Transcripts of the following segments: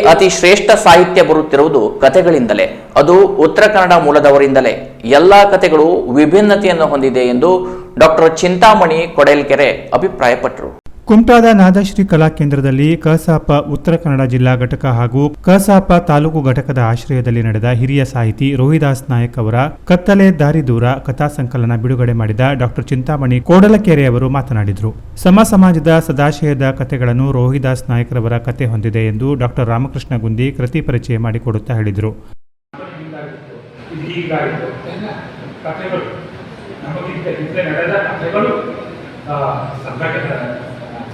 ಅತಿ ಶ್ರೇಷ್ಠ ಸಾಹಿತ್ಯ ಬರುತ್ತಿರುವುದು ಕಥೆಗಳಿಂದಲೇ. ಅದು ಉತ್ತರ ಕನ್ನಡ ಮೂಲದವರಿಂದಲೇ. ಎಲ್ಲ ಕಥೆಗಳು ವಿಭಿನ್ನತೆಯನ್ನು ಹೊಂದಿದೆ ಎಂದು ಡಾಕ್ಟರ್ ಚಿಂತಾಮಣಿ ಕೊಡೇಲ್ಕೆರೆ ಅಭಿಪ್ರಾಯಪಟ್ಟರು. ಕುಮಟಾದ ನಾದಶ್ರೀ ಕಲಾ ಕೇಂದ್ರದಲ್ಲಿ ಕಸಾಪ ಉತ್ತರ ಕನ್ನಡ ಜಿಲ್ಲಾ ಘಟಕ ಹಾಗೂ ಕಸಾಪ ತಾಲೂಕು ಘಟಕದ ಆಶ್ರಯದಲ್ಲಿ ನಡೆದ ಹಿರಿಯ ಸಾಹಿತಿ ರೋಹಿದಾಸ್ ನಾಯಕ್ ಅವರ ಕತ್ತಲೆ ದಾರಿ ದೂರ ಕಥಾ ಸಂಕಲನ ಬಿಡುಗಡೆ ಮಾಡಿದ ಡಾಕ್ಟರ್ ಚಿಂತಾಮಣಿ ಕೋಡಲಕೆರೆ ಅವರು ಮಾತನಾಡಿದರು. ಸಮ ಸಮಾಜದ ಸದಾಶಯದ ಕಥೆಗಳನ್ನು ರೋಹಿದಾಸ್ ನಾಯಕರವರ ಕತೆ ಹೊಂದಿದೆ ಎಂದು ಡಾಕ್ಟರ್ ರಾಮಕೃಷ್ಣ ಗುಂದಿ ಕೃತಿ ಪರಿಚಯ ಮಾಡಿಕೊಡುತ್ತಾ ಹೇಳಿದರು. ಕಥೆಗಳು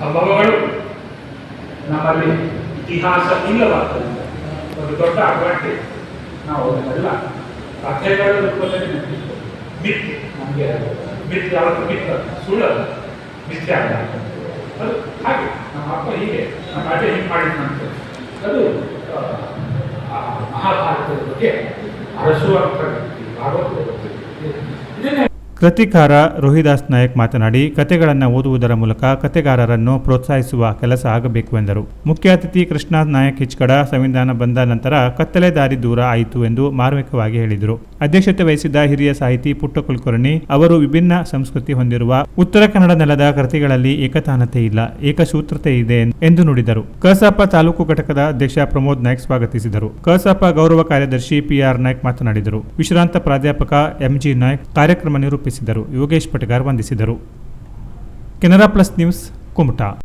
ಸಂಭವಗಳು ನಮ್ಮಲ್ಲಿ ಇತಿಹಾಸ ಇಲ್ಲವಾದ್ದರಿಂದ ಒಂದು ದೊಡ್ಡ ಅಡ್ವಾಂಟೇಜ್ ನಾವು ಅದನ್ನೆಲ್ಲ ಕಥೆಗಳ ರೂಪದಲ್ಲಿ ನೆನಪಿಟ್ಟು ಮಿತ್ ನಮಗೆ ಮಿತ್ ಯಾವತ್ತು ಮಿತ್ ಸುಳ್ಳಲ್ಲ ಮಿಥ್ಯ ಅಲ್ಲ ಅದು ಹಾಗೆ ನಮ್ಮ ಅಪ್ಪ ಹೀಗೆ ನಮ್ಮ ಅಜ್ಜ ಹೀಗೆ ಮಾಡಿದಂತೆ ಅದು ಮಹಾಭಾರತದ ಬಗ್ಗೆ ಅರಸುವಂಥ ಭಾಗವತದ ಬಗ್ಗೆ ಇದನ್ನೇ ಕೃತಿಕಾರ ರೋಹಿದಾಸ್ ನಾಯಕ್ ಮಾತನಾಡಿ ಕತೆಗಳನ್ನು ಓದುವುದರ ಮೂಲಕ ಕತೆಗಾರರನ್ನು ಪ್ರೋತ್ಸಾಹಿಸುವ ಕೆಲಸ ಆಗಬೇಕು ಎಂದರು. ಮುಖ್ಯ ಅತಿಥಿ ಕೃಷ್ಣ ನಾಯಕ್ ಹಿಚ್ಕಡ ಸಂವಿಧಾನ ಬಂದ ನಂತರ ಕತ್ತಲೆ ದಾರಿ ದೂರ ಆಯಿತು ಎಂದು ಮಾರ್ಮಿಕವಾಗಿ ಹೇಳಿದರು. ಅಧ್ಯಕ್ಷತೆ ವಹಿಸಿದ್ದ ಹಿರಿಯ ಸಾಹಿತಿ ಪುಟ್ಟ ಕುಲಕರ್ಣಿ ಅವರು ವಿಭಿನ್ನ ಸಂಸ್ಕೃತಿ ಹೊಂದಿರುವ ಉತ್ತರ ಕನ್ನಡ ನೆಲದ ಕೃತಿಗಳಲ್ಲಿ ಏಕತಾನತೆ ಇಲ್ಲ, ಏಕಸೂತ್ರತೆ ಇದೆ ಎಂದು ನುಡಿದರು. ಕಸಾಪ ತಾಲೂಕು ಘಟಕದ ಅಧ್ಯಕ್ಷ ಪ್ರಮೋದ್ ನಾಯ್ಕ್ ಸ್ವಾಗತಿಸಿದರು. ಕಸಾಪ ಗೌರವ ಕಾರ್ಯದರ್ಶಿ ಪಿಆರ್ ನಾಯ್ಕ್ ಮಾತನಾಡಿದರು. ವಿಶ್ರಾಂತ ಪ್ರಾಧ್ಯಾಪಕ ಎಂಜಿ ನಾಯ್ಕ್ ಕಾರ್ಯಕ್ರಮ ನಿರೂಪಿಸಿದರು. ಯೋಗೇಶ್ ಪಟಗಾರ್ ವಂದಿಸಿದರು. Canara plus news Kumta.